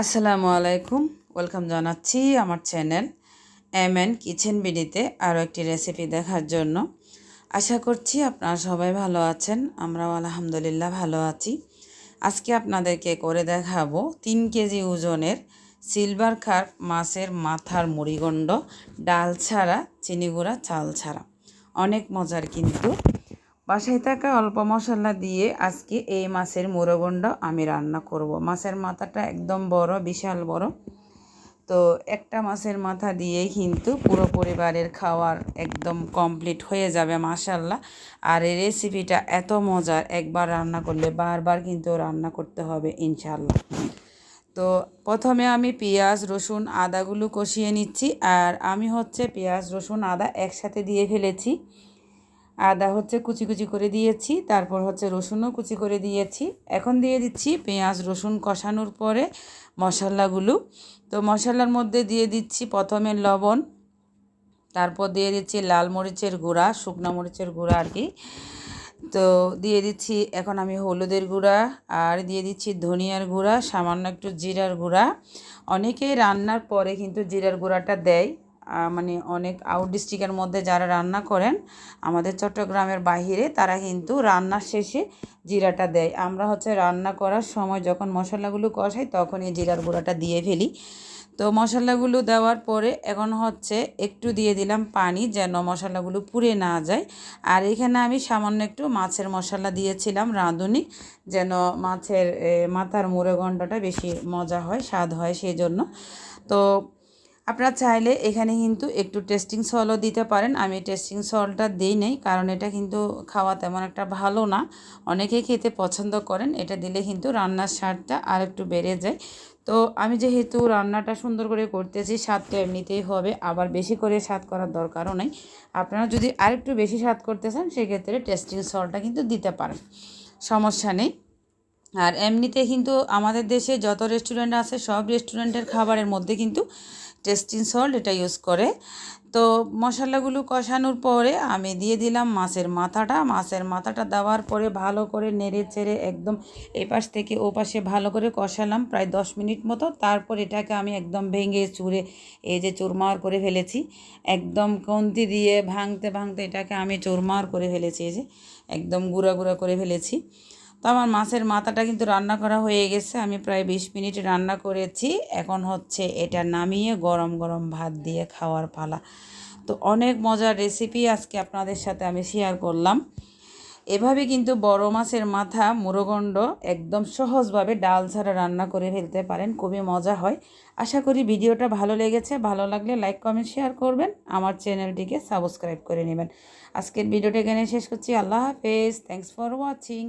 আসসালামু আলাইকুম। ওয়েলকাম জানাচ্ছি আমার চ্যানেল এম এন কিচেন বিডিতে আরও একটি রেসিপি দেখার জন্য। আশা করছি আপনারা সবাই ভালো আছেন, আমরাও আলহামদুলিল্লাহ ভালো আছি। আজকে আপনাদেরকে করে দেখাবো তিন কেজি ওজনের সিলভার কার্প মাছের মাথার মুড়িগণ্ড ডাল ছাড়া, চিনি গুঁড়া, চাল ছাড়া। অনেক মজার কিন্তু বাসায় থাকা অল্প মশলা দিয়ে আজকে এই মাছের মুরগন্ড আমি রান্না করব। মাছের মাথাটা একদম বড়, বিশাল বড়। তো একটা মাছের মাথা দিয়েই কিন্তু পুরো পরিবারের খাওয়ার একদম কমপ্লিট হয়ে যাবে মাসাল্লাহ আর এই রেসিপিটা এত মজার, একবার রান্না করলে বারবার কিন্তু রান্না করতে হবে ইনশাল্লাহ তো প্রথমে আমি পেঁয়াজ, রসুন, আদাগুলো কষিয়ে নিচ্ছি। আর আমি হচ্ছে পেঁয়াজ, রসুন, আদা একসাথে দিয়ে ফেলেছি। আদা হচ্ছে কুচি কুচি করে দিয়েছি, তারপর হচ্ছে রসুনও কুচি করে দিয়েছি। এখন দিয়ে দিচ্ছি পেঁয়াজ রসুন কষানোর পরে মশলাগুলো। তো মশলার মধ্যে দিয়ে দিচ্ছি প্রথমে লবণ, তারপর দিয়ে দিচ্ছি লাল মরিচের গুঁড়া, শুকনো মরিচের গুঁড়া আর কি। তো দিয়ে দিচ্ছি এখন আমি হলুদের গুঁড়া আর দিয়ে দিচ্ছি ধনিয়ার গুঁড়া, সামান্য একটু জিরার গুঁড়া। অনেকেই রান্নার পরে কিন্তু জিরার গুঁড়াটা দেয় মানে অনেক আউট ডিস্ট্রিক্টের মধ্যে যারা রান্না করেন, আমাদের চট্টগ্রামের বাহিরে তারা কিন্তু রান্নার শেষে জিরাটা দেয়। আমরা হচ্ছে রান্না করার সময় যখন মশলাগুলো কষাই তখন এই জিরার গুঁড়াটা দিয়ে ফেলি। তো মশলাগুলো দেওয়ার পরে এখন হচ্ছে একটু দিয়ে দিলাম পানি যেন মশলাগুলো পুড়ে না যায়। আর এখানে আমি সামান্য একটু মাছের মশলা দিয়েছিলাম, রাঁধুনি, যেন মাছের মাথার মুড়ে গন্ডটা বেশি মজা হয়, স্বাদ হয় সেই জন্য তো আপনারা চাইলে এখানে কিন্তু একটু টেস্টিং সলও দিতে পারেন। আমি টেস্টিং সলটা দিই নেই, কারণ এটা কিন্তু খাওয়া তেমন একটা ভালো না। অনেকেই খেতে পছন্দ করেন, এটা দিলে কিন্তু রান্নার স্বাদটা আর একটু বেড়ে যায়। তো আমি যেহেতু রান্নাটা সুন্দর করে করতেছি স্বাদটা এমনিতেই হবে, আবার বেশি করে স্বাদ করার দরকারও নেই। আপনারা যদি আরেকটু বেশি স্বাদ করতে চান, সেক্ষেত্রে টেস্টিং সলটা কিন্তু দিতে পারেন। সমস্যা নেই। আর এমনিতে কিন্তু আমাদের দেশে যত রেস্টুরেন্ট আছে, সব রেস্টুরেন্টের খাবারের মধ্যে কিন্তু টেস্টিং সল্ট এটা ইউজ করে। তো মশলাগুলো কষানোর পরে আমি দিয়ে দিলাম মাছের মাথাটা। মাছের মাথাটা দেওয়ার পরে ভালো করে নেড়ে চেড়ে একদম এ পাশ থেকে ও পাশে ভালো করে কষালাম প্রায় দশ মিনিট মতো। তারপর এটাকে আমি একদম ভেঙে চুড়ে এই যে চুরমার করে ফেলেছি। একদম কন্তি দিয়ে ভাঙতে ভাঙতে এটাকে আমি চুরমার করে ফেলেছি, এই যে একদম গুঁড়া গুঁড়া করে ফেলেছি। তো আমার মাছের মাথাটা কিন্তু রান্না করা হয়ে গেছে। আমি প্রায় বিশ মিনিট রান্না করেছি। এখন হচ্ছে এটা নামিয়ে গরম গরম ভাত দিয়ে খাওয়ার পালা। তো অনেক মজার রেসিপি আজকে আপনাদের সাথে আমি শেয়ার করলাম। এভাবে কিন্তু বড় মাছের মাথা মুরগণ্ড একদম সহজভাবে ডাল ছাড়া রান্না করে ফেলতে পারেন। খুবই মজা হয়। আশা করি ভিডিওটা ভালো লেগেছে। ভালো লাগলে লাইক কমেন্ট শেয়ার করবেন। আমার চ্যানেলটিকে সাবস্ক্রাইব করে নেবেন। আজকের ভিডিওটা এখানে শেষ করছি। আল্লাহ হাফেজ। Thanks for watching